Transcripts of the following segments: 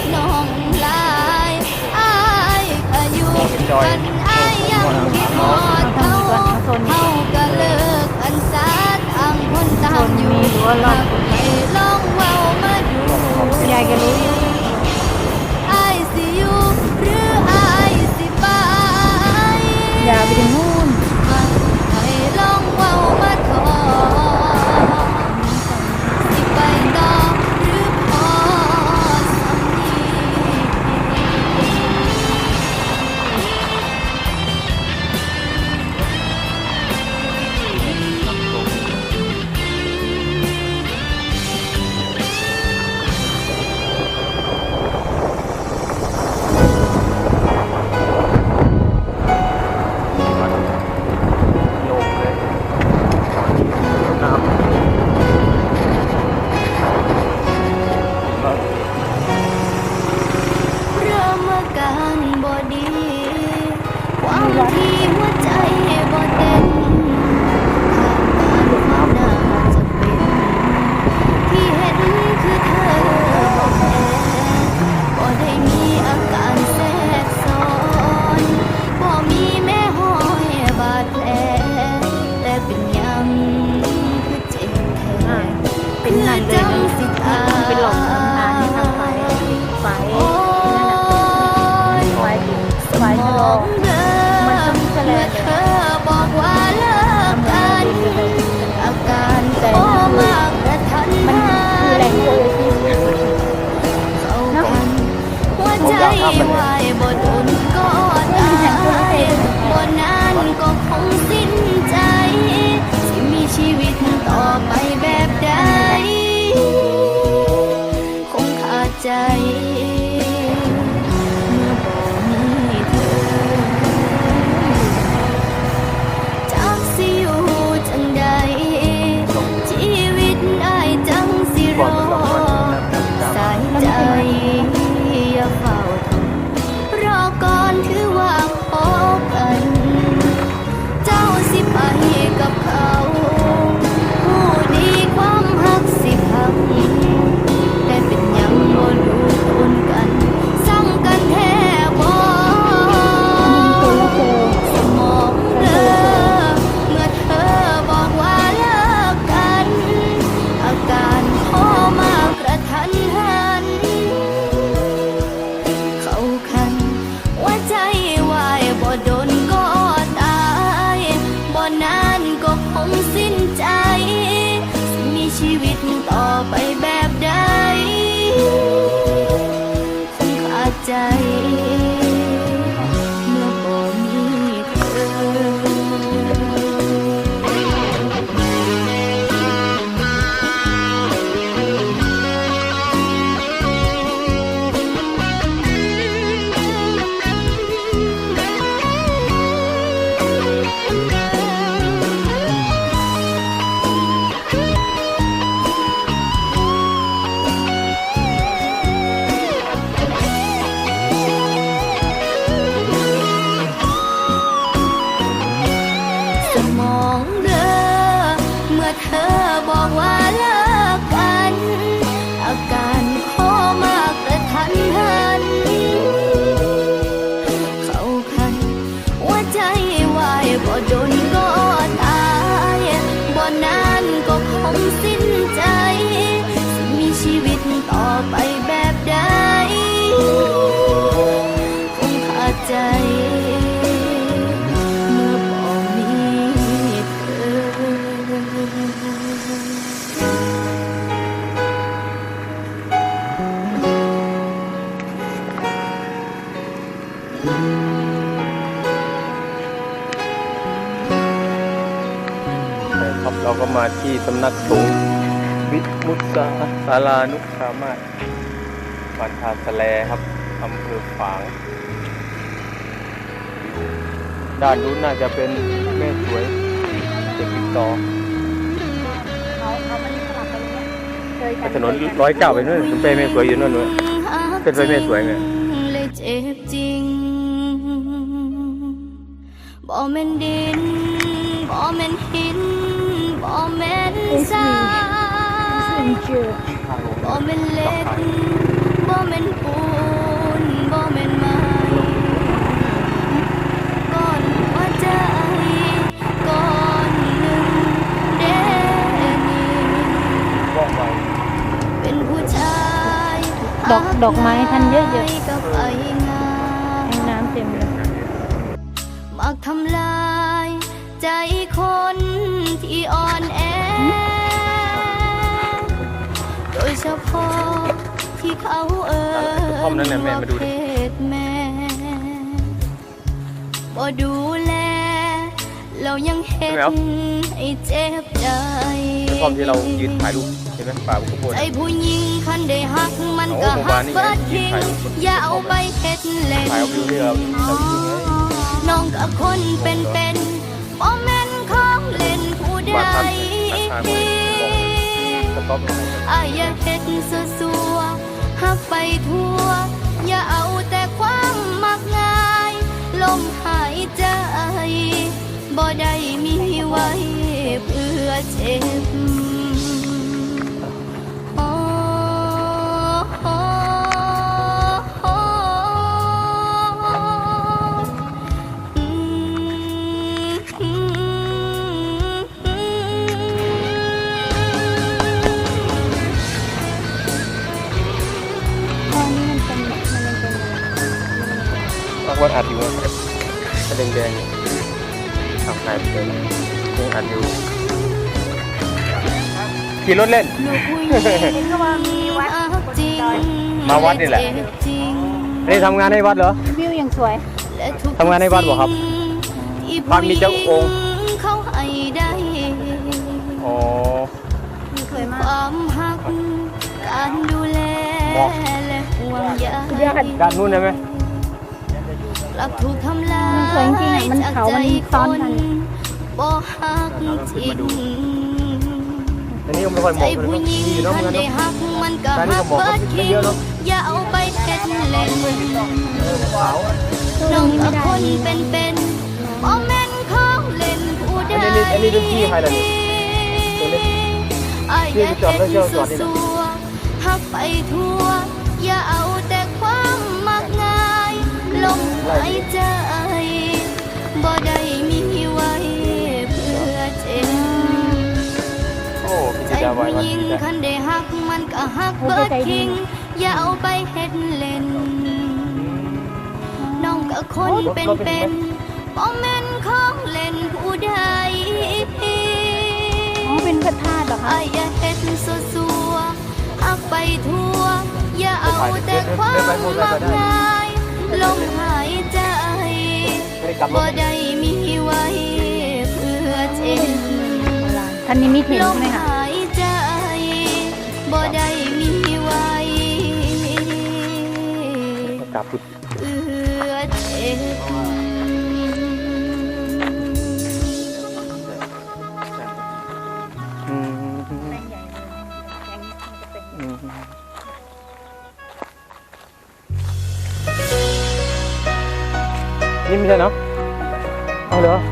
ับน้องลายอายอายุกันอายยังคิดหมดเขาเขาก็เลิกอันสาดอังคนตามอยู่ไม่ลองเว้ามาอยู่ยายก็รู้ ที่หัวใจ บอกว่าเลิ ครับเราก็มาที่สำนักสงฆ์วิมุตตาสารานุสามาตมันทาสแลครับอำเภอฝาง ด้านนู้นน่าจะเป็นแม่สวยเจ็บอีกต่อถนนร้อยเก้าไปนู่นเป็นแม่สวยอยู่นู่นนู่นเป็นไปแม่สวยไง่แม่นดินบ่แม่นหินบ่แม่นซากบ่แม่นเล็กบ่แม่นปูนบ่แม่นไม้ก่อนว่าใจก่อนหนึ่งเดนี้เป็นผู้ชายดอกดอกไม้ท่านเยอะๆแห้น้ำเต็มเลย มักทำลายใจคนที่อ่อนแอ โดยเฉพาะที่เขาเอ่ยท่อมนั่นน่ะแม่มาดูดิเพศแม่บ่ดูแล เรายังเห็นไหมครับให้เจ็บใจท่อมที่เรายืนถ่ายรูปเห็นไหมป่าบุกโบนใจผู้หญิงคันได้หักมันโอ้ก็หักเบิดทิ้งถ่ายรูปอย่าเอาไปเฮ็ดเล่น ถ่ายเอาวิวที่เราเรายิงไง น้องกับคนเป็นเป็นบ่แม่นของเล่นผู้ใดอายอย่าเฮ็ดสัวๆหักไปทั่ว อย่าเอาแต่ความมักง่าย ลมหายใจบ่ได้มีไว้เพื่อเจ็บ วันอัดอยู่นะแดงแดงๆทำหายไปเลยนะยังอัดอยู่ขี่รถเล่นลูกผู้หญิงเห็นก็ว่ามีวัดจริงมาวัดนี่แหละเจ็บจริงนี่ทำงานในวัดเหรอวิวอย่างสวยและทุกทำงานในวัดเหรอครับที่วัดมีเจ้าองค์เขาให้ได้อ๋อวิวสวยมากความหักการดูแลบอกและห่วงใยด้านนู้นได้ไหม กลับถูกทำลายมันสวยจริงๆอะมันเขามันซ้อนกันบ่หักทิ้งอันนี้ก็ไม่ค่อยเหใจมาะเลยผู้เนาะหญิงดีเนาะคันเหมือนกันได้เนาะหักมันก็แต่นี่หัก็กบอกเบิว่าดไม่ทิ้งเยอะเนอะอย่าเอาไปเฮ็ดเล่นขาวน้องกับคนเป็นเป็นๆบ่แม่นของเล่นผู้ใดอันนี้อันนี้เป็นที่ใครล่ะเนี่ยตัวเล็กอายที่อย่าจอดแล้วเฮ็เที่ยวจอดนี่ดสัน่ะวๆหักไปทั่วอย่าเอาแต่ มหายใจบ่ได้มีไว้เพื่อเจ็บโอ้พิใจจารณาไว้ผู้วันหญิงนี้จ้ะคันได้หักมันก็หักเบิดทิ้งอย่าเอาไปเฮ็ดเล่น น้องกับคนเป็นเป็นบ่แม่นของเล่นผู้ใด อ๋อเป็นพระธาตุเหรอคะ อายอย่าเฮ็ดสัวๆหักไปทั่ว อย่าเอาแต่ความมักง่าย ลมหายใจไม่ได้กลับรบ่ถได้มีไว้เพื่อเจ็บท่านนิมิตเห็นลมไหมคะหายใจบ่ได้มีไว้ กลับพุทธ นี่ไม่ใ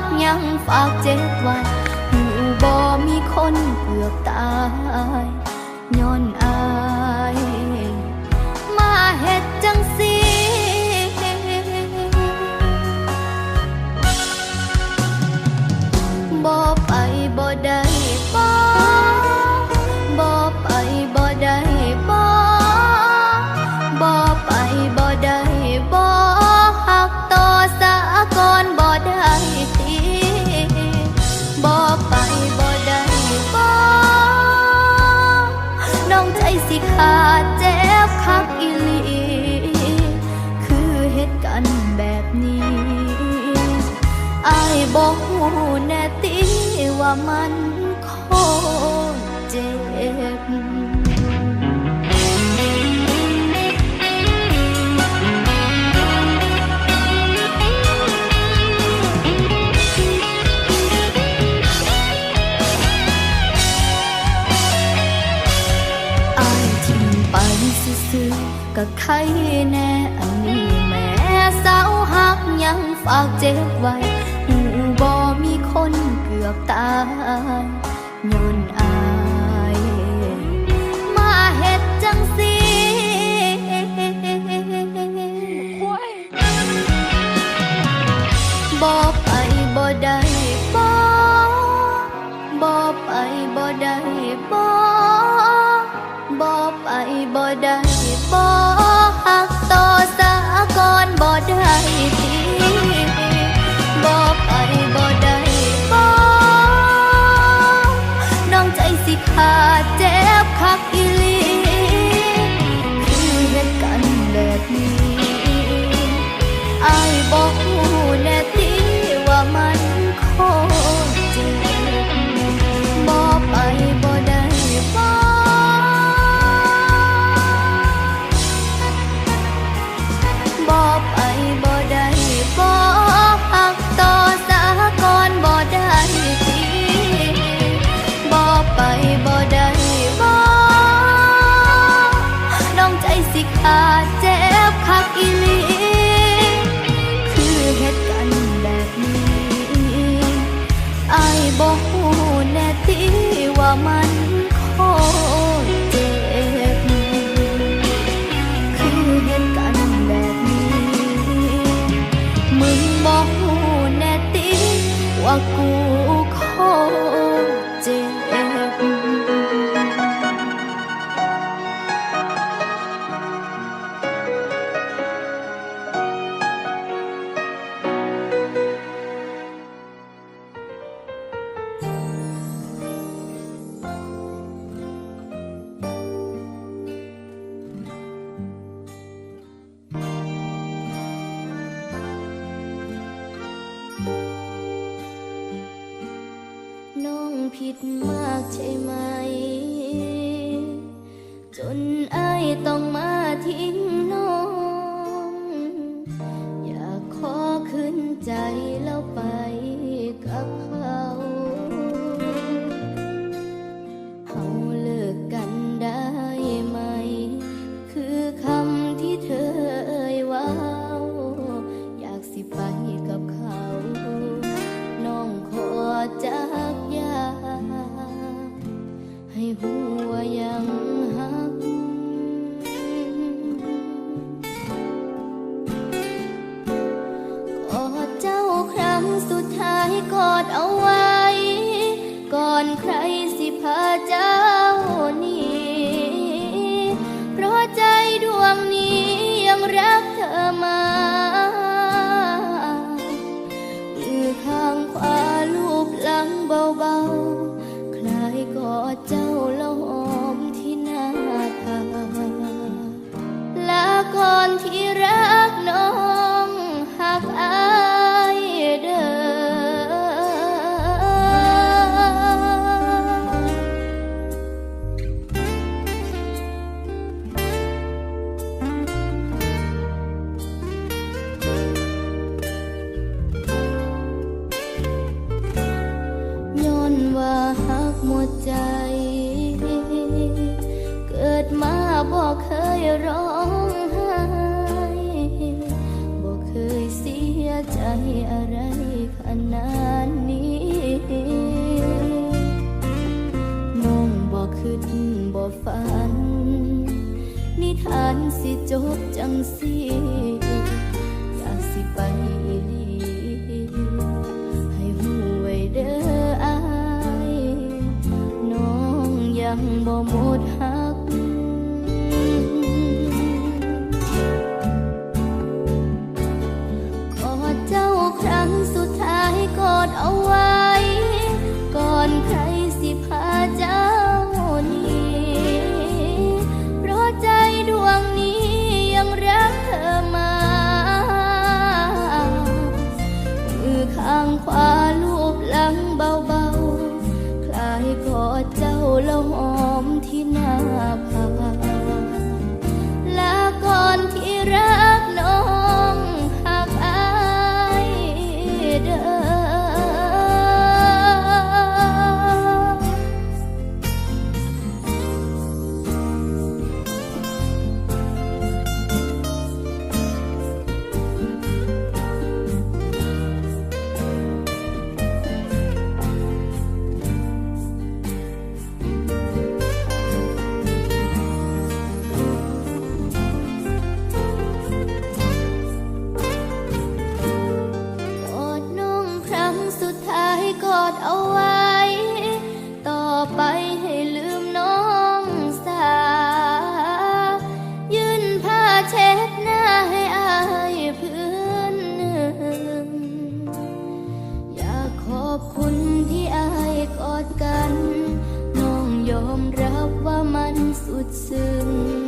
กยังฝากเจ็บวันหูบ่มีคนเกือบตายย้อนอายมาเฮ็ดจังสิบ่ไปบ่ได้ มันโคตรเจ็สือก็ใครแน่อันนี้แม่สาวหักยังฝากเจ็บไว้ อกตายย้อน ผิดมากใช่ไหม จนไอต้อง นานนี้น้องบอกขึ้นบอกฝัน นิทานสิจบจังสิอยากสิไปอีหลีให้หูไว้เด้ออาย น้องยังบ่หมดับว่ามันสุดซึ้ง